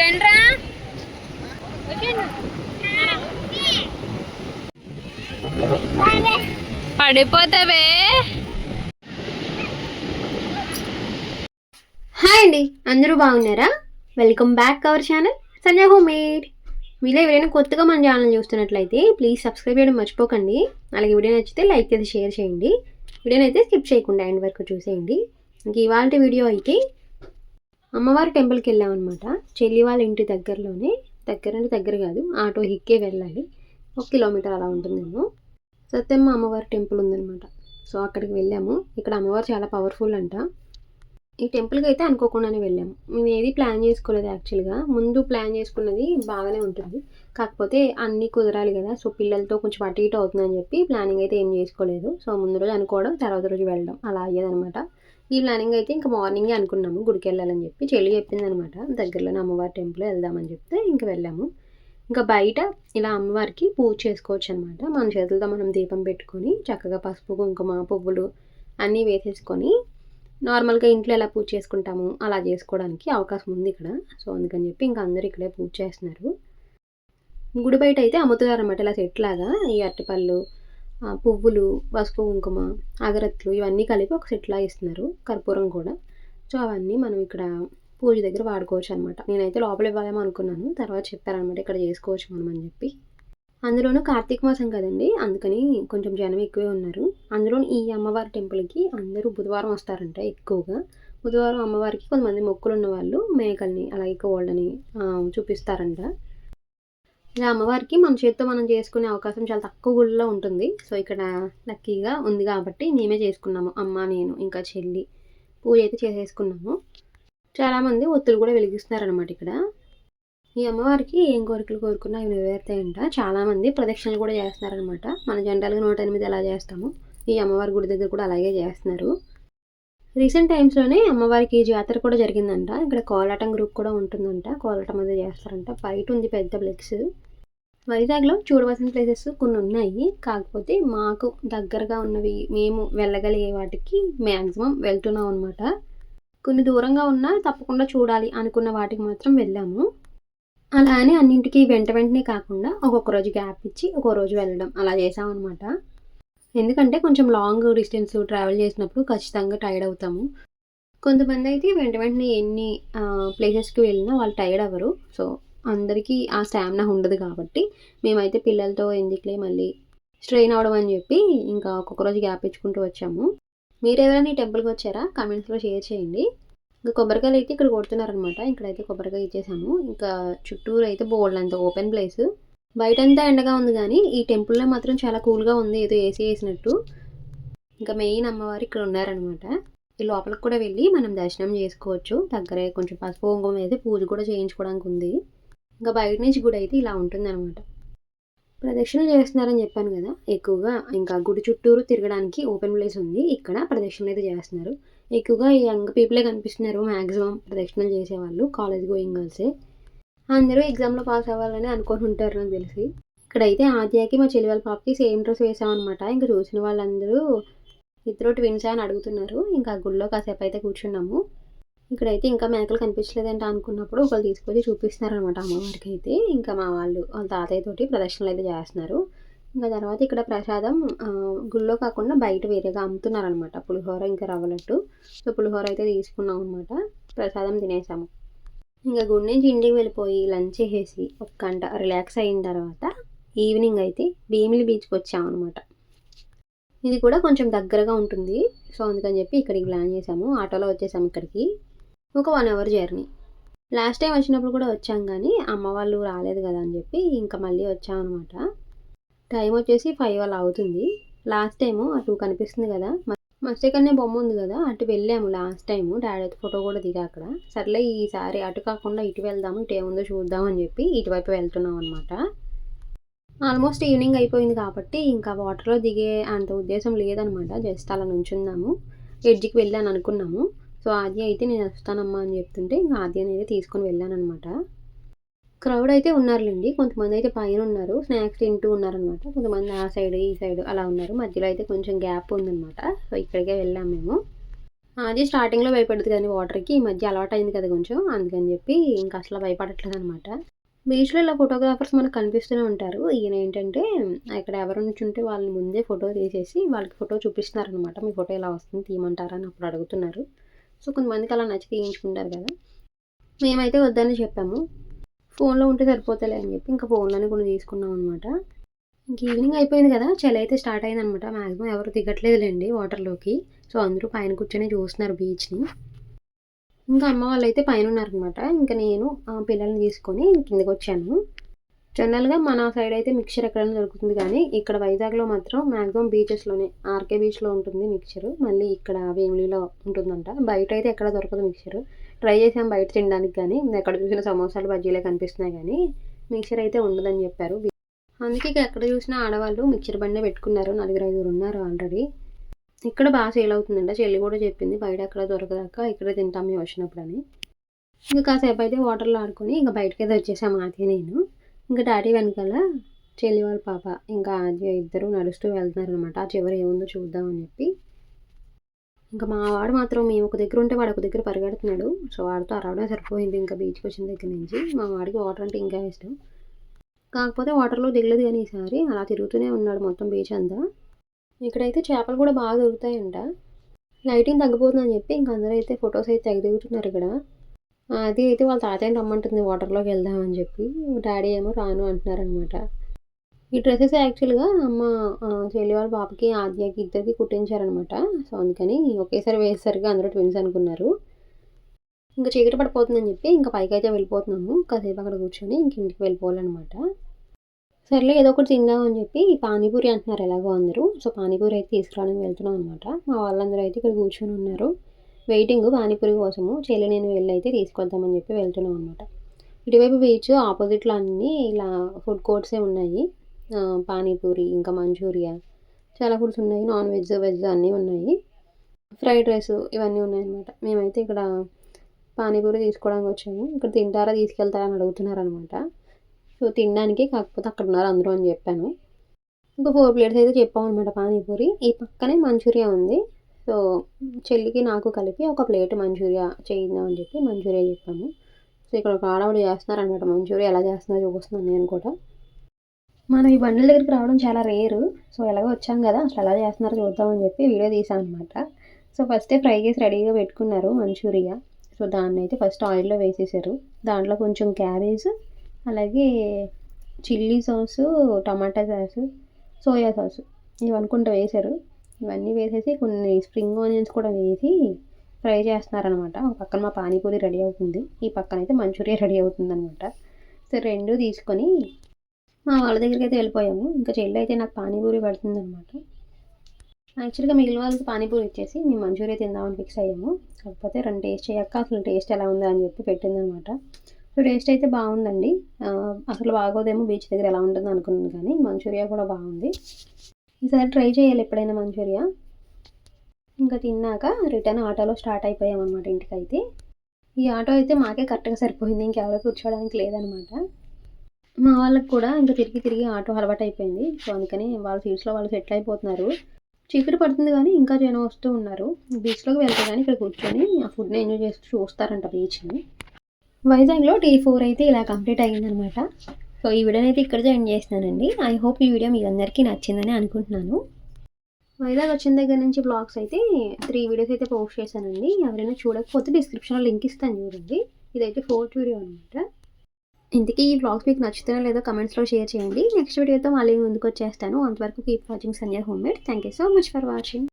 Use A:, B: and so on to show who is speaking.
A: రండ్రా? పడిపోతావే.
B: హాయ్ అండి అందరూ బాగున్నారా? Welcome back our channel Sanjay home made మీలో ఎవరైనా కొత్తగా మన ఛానల్ చూస్తున్నట్లయితే ప్లీజ్ సబ్స్క్రైబ్ చేయడం మర్చిపోకండి. అలాగే వీడియో నచ్చితే లైక్ చేసి షేర్ చేయండి. వీడియోని అయితే స్కిప్ చేయకుండా ఎండ్ వరకు చూసేయండి. ఇంక ఇవాళ వీడియో అయితే అమ్మవారి టెంపుల్కి వెళ్ళామన్నమాట. చెల్లి వాళ్ళ ఇంటి దగ్గరలోనే దగ్గర అంటే దగ్గర కాదు ఆటో హిక్కే వెళ్ళాలి. ఒక కిలోమీటర్ అలా ఉంటుందేమో. సత్యమ్మ అమ్మవారి టెంపుల్ ఉందన్నమాట. సో అక్కడికి వెళ్ళాము. ఇక్కడ అమ్మవారు చాలా పవర్ఫుల్ అంట. ఈ టెంపుల్కి అయితే అనుకోకుండానే వెళ్ళాము. మేము ఏది ప్లాన్ చేసుకోలేదు యాక్చువల్గా. ముందు ప్లాన్ చేసుకున్నది బాగానే ఉంటుంది. కాకపోతే అన్నీ కుదరాలి కదా. సో పిల్లలతో కొంచెం అటు ఇటు అవుతుందని చెప్పి ప్లానింగ్ అయితే ఏం చేసుకోలేదు. సో ముందు రోజు అనుకోవడం తర్వాత రోజు వెళ్ళడం అలా అయ్యేదనమాట ఈ ప్లానింగ్ అయితే ఇంకా మార్నింగే అనుకున్నాము గుడికి వెళ్ళాలని చెప్పి. చెల్లి చెప్పింది అనమాట దగ్గరలోనే అమ్మవారి టెంపుల్ వెళ్దామని చెప్తే ఇంకా వెళ్ళాము. ఇంకా బయట ఇలా అమ్మవారికి పూజ చేసుకోవచ్చు అనమాట మన చేతులతో మనం దీపం పెట్టుకొని చక్కగా పసుపు కుంకుమ పువ్వులు అన్నీ వేసేసుకొని నార్మల్గా ఇంట్లో ఎలా పూజ చేసుకుంటాము అలా చేసుకోవడానికి అవకాశం ఉంది ఇక్కడ. సో అందుకని చెప్పి ఇంకా అందరూ ఇక్కడే పూజ చేస్తున్నారు. గుడి బయట అయితే అమ్ముతున్నారు అనమాట ఇలా సెట్లాగా ఈ అరటిపళ్ళు పువ్వులు పసుపు కుంకుమ అగరత్తులు ఇవన్నీ కలిపి ఒక సెట్ ఇస్తున్నారు కర్పూరం కూడా. సో అవన్నీ మనం ఇక్కడ పూజ దగ్గర వాడుకోవచ్చు అనమాట నేనైతే లోపల ఇవ్వాలేమో అనుకున్నాను. తర్వాత చెప్పారనమాట ఇక్కడ చేసుకోవచ్చు మనం అని చెప్పి. అందులోనూ కార్తీక మాసం కదండి అందుకని కొంచెం జనం ఎక్కువే ఉన్నారు. అందులో ఈ అమ్మవారి టెంపుల్కి అందరూ బుధవారం వస్తారంట ఎక్కువగా. బుధవారం అమ్మవారికి కొంతమంది మొక్కులు ఉన్న వాళ్ళు మేకల్ని అలాగే కోళ్ళని చూపిస్తారంట. ఇలా అమ్మవారికి మన చేత్తో మనం చేసుకునే అవకాశం చాలా తక్కువ గుళ్ళలో ఉంటుంది. సో ఇక్కడ లక్కీగా ఉంది కాబట్టి మేమే చేసుకున్నాము. అమ్మ నేను ఇంకా చెల్లి పూజ అయితే చేసేసుకున్నాము. చాలామంది ఒత్తులు కూడా వెలిగిస్తున్నారనమాట ఇక్కడ. ఈ అమ్మవారికి ఏం కోరికలు కోరుకున్నా అవి నెరవేరుతాయంట. చాలామంది ప్రదక్షిణలు కూడా చేస్తున్నారనమాట మన జనరల్గా నూట ఎనిమిది ఎలా చేస్తాము? ఈ అమ్మవారి గుడి దగ్గర కూడా అలాగే చేస్తున్నారు. రీసెంట్ టైమ్స్లోనే అమ్మవారికి జాతర కూడా జరిగిందంట. ఇక్కడ కోలాటం గ్రూప్ కూడా ఉంటుందంట. కోలాటం అది చేస్తారంట. బయట ఉంది పెద్ద ఫ్లెక్స్ వైజాగ్లో చూడవలసిన ప్లేసెస్ కొన్ని ఉన్నాయి కాకపోతే మాకు దగ్గరగా ఉన్నవి మేము వెళ్ళగలిగే వాటికి మ్యాక్సిమం వెళ్తున్నాం అనమాట కొన్ని దూరంగా ఉన్నా తప్పకుండా చూడాలి అనుకున్న వాటికి మాత్రం వెళ్ళాము. అలా అని అన్నింటికి వెంట వెంటనే కాకుండా ఒక్కొక్క రోజు గ్యాప్ ఇచ్చి ఒక్కో రోజు వెళ్ళడం అలా చేసామన్నమాట ఎందుకంటే కొంచెం లాంగ్ డిస్టెన్స్ ట్రావెల్ చేసినప్పుడు ఖచ్చితంగా టైర్డ్ అవుతాము. కొంతమంది అయితే వెంట వెంటనే ఎన్ని ప్లేసెస్కి వెళ్ళినా వాళ్ళు టైర్డ్ అవ్వరు. సో అందరికీ ఆ స్టామినా ఉండదు కాబట్టి మేమైతే పిల్లలతో ఎందుకులే మళ్ళీ స్ట్రెయిన్ అవడం అని చెప్పి ఇంకా ఒక్కొక్క రోజు గ్యాప్ ఇచ్చుకుంటూ వచ్చాము. మీరు ఎవరైనా ఈ టెంపుల్కి వచ్చారా? కమెంట్స్లో షేర్ చేయండి. ఇంకా కొబ్బరికాయలు అయితే ఇక్కడ కొడుతున్నారనమాట. ఇక్కడైతే కొబ్బరికాయ ఇచ్చేసాము. ఇంకా చుట్టూరు అయితే బోల్డ్ అంత ఓపెన్ ప్లేస్. బయటంతా ఎండగా ఉంది కానీ ఈ టెంపుల్లో మాత్రం చాలా కూల్గా ఉంది. ఏదో ఏసీ వేసినట్టు. ఇంకా మెయిన్ అమ్మవారు ఇక్కడ ఉన్నారనమాట. ఈ లోపలికి కూడా వెళ్ళి మనం దర్శనం చేసుకోవచ్చు. దగ్గరే కొంచెం పసుపు కుంకుమ వేసి పూజ కూడా చేయించుకోవడానికి ఉంది. ఇంకా బయట నుంచి గుడి అయితే ఇలా ఉంటుందన్నమాట. ప్రదక్షిణలు చేస్తున్నారని చెప్పాను కదా ఎక్కువగా ఇంకా గుడి చుట్టూరు తిరగడానికి ఓపెన్ ప్లేస్ ఉంది. ఇక్కడ ప్రదక్షిణలు అయితే చేస్తున్నారు. ఎక్కువగా ఈ యంగ్ పీపులే కనిపిస్తున్నారు మ్యాక్సిమం ప్రదక్షిణలు చేసేవాళ్ళు కాలేజ్ గోయింగ్ గర్ల్సే అందరూ ఎగ్జామ్లో పాస్ అవ్వాలని అనుకుని ఉంటారు నాకు తెలిసి. ఇక్కడైతే ఆద్యాకి మా చెల్లి వాళ్ళ పాపకి సేమ్ డ్రెస్ వేసామన్నమాట. ఇంకా చూసిన వాళ్ళందరూ ఇద్దరు ట్విన్స్ అని అడుగుతున్నారు. ఇంకా గుళ్ళో కాసేపు అయితే కూర్చున్నాము. ఇక్కడైతే ఇంకా మేకలు కనిపించలేదంటే అనుకున్నప్పుడు ఒకళ్ళు తీసుకొచ్చి చూపిస్తున్నారనమాట అమ్మవారికి అయితే ఇంకా మా వాళ్ళు వాళ్ళ తాతయ్యతోటి ప్రదర్శనలు అయితే చేస్తున్నారు. ఇంకా తర్వాత ఇక్కడ ప్రసాదం గుళ్ళో కాకుండా బయట వేరేగా అమ్ముతున్నారనమాట పులిహోర ఇంకా రవ్వలట్టు. సో పులిహోర అయితే తీసుకున్నాం అనమాట ప్రసాదం తినేసాము. ఇంకా గుడి నుంచి ఇంటికి వెళ్ళిపోయి లంచ్ చేసేసి ఒక గంట రిలాక్స్ అయిన తర్వాత ఈవినింగ్ అయితే భీమిలి బీచ్కి వచ్చామన్నమాట ఇది కూడా కొంచెం దగ్గరగా ఉంటుంది. సో అందుకని చెప్పి ఇక్కడికి ప్లాన్ చేసాము. ఆటోలో వచ్చేసాము ఇక్కడికి. ఒక one hour journey last time వచ్చినప్పుడు కూడా వచ్చాం కానీ అమ్మ వాళ్ళు రాలేదు కదా అని చెప్పి ఇంకా మళ్ళీ వచ్చామన్నమాట టైం వచ్చేసి ఫైవ్ అలా అవుతుంది. లాస్ట్ టైము అటు కనిపిస్తుంది కదా. మత్స్యకన్య బొమ్మ ఉంది కదా. అటు వెళ్ళాము లాస్ట్ టైము డాడీ అయితే ఫోటో కూడా దిగా అక్కడ. సర్లే ఈసారి అటు కాకుండా ఇటు వెళ్దాము ఇటు ఏముందో చూద్దాం అని చెప్పి ఇటువైపు వెళ్తున్నాం అనమాట ఆల్మోస్ట్ ఈవినింగ్ అయిపోయింది కాబట్టి ఇంకా వాటర్లో దిగే అంత ఉద్దేశం లేదనమాట జస్ట్ అలా నుంచున్నాము. ఎడ్జ్కి వెళ్ళాను అనుకున్నాము. సో ఆద్య అయితే నేను వస్తానమ్మా అని చెప్తుంటే ఇంకా ఆద్య అనేది తీసుకొని వెళ్ళాను అనమాట క్రౌడ్ అయితే ఉన్నారులేండి. కొంతమంది అయితే పైన ఉన్నారు. స్నాక్స్ తింటూ ఉన్నారనమాట కొంతమంది ఆ సైడ్ ఈ సైడ్ అలా ఉన్నారు. మధ్యలో అయితే కొంచెం గ్యాప్ ఉందన్నమాట. సో ఇక్కడికే వెళ్ళాం మేము. అది స్టార్టింగ్లో భయపడదు కానీ వాటర్కి ఈ మధ్య అలవాటు అయింది కదా కొంచెం. అందుకని చెప్పి ఇంకా అసలు భయపడట్లేదు అనమాట బీచ్లో ఇలా ఫోటోగ్రాఫర్స్ మనకు కనిపిస్తూనే ఉంటారు. ఈయన ఏంటంటే ఇక్కడ ఎవరు ఉంటే వాళ్ళని ముందే ఫోటో తీసేసి వాళ్ళకి ఫోటో చూపిస్తున్నారనమాట మీ ఫోటో ఇలా వస్తుంది తీయమంటారా? అని అప్పుడు అడుగుతున్నారు. సో కొంతమందికి అలా నచ్చి తీయించుకుంటారు కదా. మేమైతే వద్దని చెప్పాము. ఫోన్లో ఉంటే సరిపోతలే అని చెప్పి ఇంకా ఫోన్లోనే కొన్ని తీసుకున్నాం అనమాట ఇంక ఈవినింగ్ అయిపోయింది కదా. చలి అయితే స్టార్ట్ అయింది అనమాట మ్యాక్సిమం ఎవరు దిగట్లేదులేండి వాటర్లోకి. సో అందరూ పైన కూర్చొని చూస్తున్నారు బీచ్ని. ఇంకా అమ్మ వాళ్ళు అయితే పైన ఉన్నారనమాట ఇంకా నేను ఆ పిల్లల్ని తీసుకొని కిందకి వచ్చాను. జనరల్గా మన సైడ్ అయితే మిక్చర్ ఎక్కడైనా దొరుకుతుంది కానీ ఇక్కడ వైజాగ్లో మాత్రం మ్యాక్సిమం బీచెస్లోనే ఆర్కే బీచ్లో ఉంటుంది మిక్చర్. మళ్ళీ ఇక్కడ వేములీలో ఉంటుందంట. బయట అయితే ఎక్కడ దొరకదు మిక్చర్. ట్రై చేసాం బయట తినడానికి కానీ ఎక్కడ చూసిన సమోసాలు బజ్జీలే కనిపిస్తున్నాయి కానీ మిక్చర్ అయితే ఉండదని చెప్పారు. అందుకే ఇక ఎక్కడ చూసినా ఆడవాళ్ళు మిక్చర్ బండే పెట్టుకున్నారు. నలుగురు ఐదుగురు ఉన్నారు ఆల్రెడీ. ఇక్కడ బాగా సేల్ అవుతుందంట. చెల్లి కూడా చెప్పింది బయట ఎక్కడ దొరకదాక ఇక్కడ తింటాం మేము వచ్చినప్పుడు అని ఇంకా కాసేపు అయితే వాటర్లో ఆడుకొని ఇంకా బయటకి అయితే వచ్చేసాము అది నేను. ఇంకా డాడీ వెనకాల చెల్లి వాళ్ళ పాప ఇంకా ఆద్య ఇద్దరు నడుస్తూ వెళ్తున్నారు అనమాట ఆ చివరి ఏముందో చూద్దామని చెప్పి. ఇంకా మా వాడు మాత్రం మేము ఒక దగ్గర ఉంటే వాడు ఒక దగ్గర పరిగెడుతున్నాడు. సో వాడితో అరవడం సరిపోయింది ఇంకా బీచ్కి వచ్చిన దగ్గర నుంచి. మా వాడికి వాటర్ అంటే ఇంకా ఇష్టం. కాకపోతే వాటర్లో దిగలేదు కానీ ఈసారి అలా తిరుగుతూనే ఉన్నాడు మొత్తం బీచ్ అంతా. ఇక్కడైతే చేపలు కూడా బాగా దొరుకుతాయంట. లైటింగ్ తగ్గిపోతుందని చెప్పి ఇంక అందరూ అయితే ఫొటోస్ అయితే తెగ దిగుతున్నారు ఇక్కడ. అది అయితే వాళ్ళ తాతయ్యని రమ్మంటుంది వాటర్లోకి వెళ్దామని చెప్పి. డాడీ ఏమో రాను అంటున్నారనమాట. ఈ డ్రెస్సెస్ యాక్చువల్గా అమ్మ చెల్లి వాళ్ళ పాపకి ఆద్యకి ఇద్దరికి కుట్టించారనమాట. సో అందుకని ఒకేసారి వేసేసరికి అందరూ ట్విన్స్ అనుకున్నారు. ఇంకా చీకటి పడిపోతుందని చెప్పి ఇంకా పైకి అయితే వెళ్ళిపోతున్నాము. కాసేపు అక్కడ కూర్చొని ఇంక ఇంటికి వెళ్ళిపోవాలన్నమాట. సర్లే ఏదో ఒకటి తిందామని చెప్పి పానీపూరి అంటున్నారు ఎలాగో అందరూ. సో పానీపూరి అయితే తీసుకురావడానికి వెళ్తున్నాం అనమాట మా వాళ్ళందరూ అయితే ఇక్కడ కూర్చొని ఉన్నారు. వెయిటింగ్ పానీపూరి కోసము చెల్లి నేను వెళ్ళి అయితే తీసుకొద్దామని చెప్పి వెళ్తున్నాం అనమాట ఇటువైపు బీచ్ ఆపోజిట్లో అన్నీ ఇలా ఫుడ్ కోర్ట్సే ఉన్నాయి. పానీపూరి ఇంకా మంచూరియా చాలా ఫుడ్స్ ఉన్నాయి. నాన్ వెజ్ వెజ్ అన్నీ ఉన్నాయి. ఫ్రైడ్ రైస్ ఇవన్నీ ఉన్నాయన్నమాట. మేమైతే ఇక్కడ పానీపూరి తీసుకోవడానికి వచ్చాము. ఇక్కడ తింటారా తీసుకెళ్తారా అని అడుగుతున్నారనమాట సో తినడానికి కాకపోతే అక్కడ ఉన్నారు అందరూ అని చెప్పాను. ఇంకా ఫోర్ ప్లేట్స్ అయితే చెప్పామన్నమాట పానీపూరి. ఈ పక్కనే మంచూరియా ఉంది. సో చెల్లికి నాకు కలిపి ఒక ప్లేట్ మంచూరియా చేయిందామని చెప్పి మంచూరియా చెప్పాము. సో ఇక్కడ ఒక ఆడవాడు చేస్తున్నారనమాట మంచూరియా ఎలా చేస్తున్నారో చూపిస్తున్నాను నేను కూడా. మనం ఈ బండ్ల దగ్గరికి రావడం చాలా రేరు. సో ఎలాగో వచ్చాం కదా అసలు ఎలా చేస్తున్నారో చూద్దామని చెప్పి వీడియో తీసాను అనమాట సో ఫస్టే ఫ్రై చేసి రెడీగా పెట్టుకున్నారు మంచూరియా. సో దాన్ని అయితే ఫస్ట్ ఆయిల్లో వేసేసారు. దాంట్లో కొంచెం క్యాబేజ్ అలాగే chilli sauce tomato sauce soya sauce ఇవి అనుకుంటూ వేశారు ఇవన్నీ వేసేసి కొన్ని స్ప్రింగ్ ఆనియన్స్ కూడా వేసి ఫ్రై చేస్తున్నారనమాట. ఒక పక్కన మా పానీపూరి రెడీ అవుతుంది. ఈ పక్కన అయితే మంచూరియా రెడీ అవుతుంది అనమాట సో రెండు తీసుకొని మా వాళ్ళ దగ్గరికి అయితే వెళ్ళిపోయాము. ఇంకా చెల్లి అయితే నాకు పానీపూరి పడుతుంది అనమాట యాక్చువల్గా మిగిలిన వాళ్ళకి పానీపూరి ఇచ్చేసి మేము మంచూరియా తిందామని ఫిక్స్ అయ్యాము. కాకపోతే రెండు టేస్ట్ చేయక అసలు టేస్ట్ ఎలా ఉందా అని చెప్పి పెట్టిందనమాట. సో టేస్ట్ అయితే బాగుందండి. అసలు బాగోదేమో బీచ్ దగ్గర ఎలా ఉంటుందో అనుకున్నాను కానీ మంచూరియా కూడా బాగుంది. ఈసారి ట్రై చేయాలి ఎప్పుడైనా మంచూరియా. ఇంకా తిన్నాక రిటర్న్ ఆటోలో స్టార్ట్ అయిపోయామన్నమాట ఇంటికి అయితే ఈ ఆటో అయితే మాకే కరెక్ట్గా సరిపోయింది ఇంకెవరో కూర్చోవడానికి లేదనమాట మా వాళ్ళకి కూడా ఇంకా తిరిగి తిరిగి ఆటో అలవాటు అయిపోయింది. సో అందుకని వాళ్ళ సీట్స్లో వాళ్ళు సెటిల్ అయిపోతున్నారు. చీకటి పడుతుంది కానీ ఇంకా జనం వస్తూ ఉన్నారు. బీచ్లోకి వెళ్తే కానీ ఇక్కడ కూర్చొని ఆ ఫుడ్ని ఎంజాయ్ చేస్తూ చూస్తారంట బీచ్ని. వైజాగ్లో టీ ఫోర్ అయితే ఇలా కంప్లీట్ అయ్యిందనమాట సో ఈ వీడియోని అయితే ఇక్కడ జాయిన్ చేసినానండి ఐ హోప్ ఈ వీడియో మీ అందరికీ నచ్చిందని అనుకుంటున్నాను. వైజాగ్ వచ్చిన దగ్గర నుంచి బ్లాగ్స్ అయితే త్రీ వీడియోస్ అయితే పోస్ట్ చేశానండి. ఎవరైనా చూడకపోతే డిస్క్రిప్షన్లో లింక్ ఇస్తాను చూడండి. ఇదైతే ఫోర్త్ వీడియో అనమాట ఇంతకీ ఈ బ్లాగ్స్ మీకు నచ్చుతానో లేదో కమెంట్స్లో షేర్ చేయండి. నెక్స్ట్ వీడియోతో మళ్ళీ ముందుకు వచ్చేస్తాను అంతవరకు keep watching Sanjay home made. Thank you so much for watching.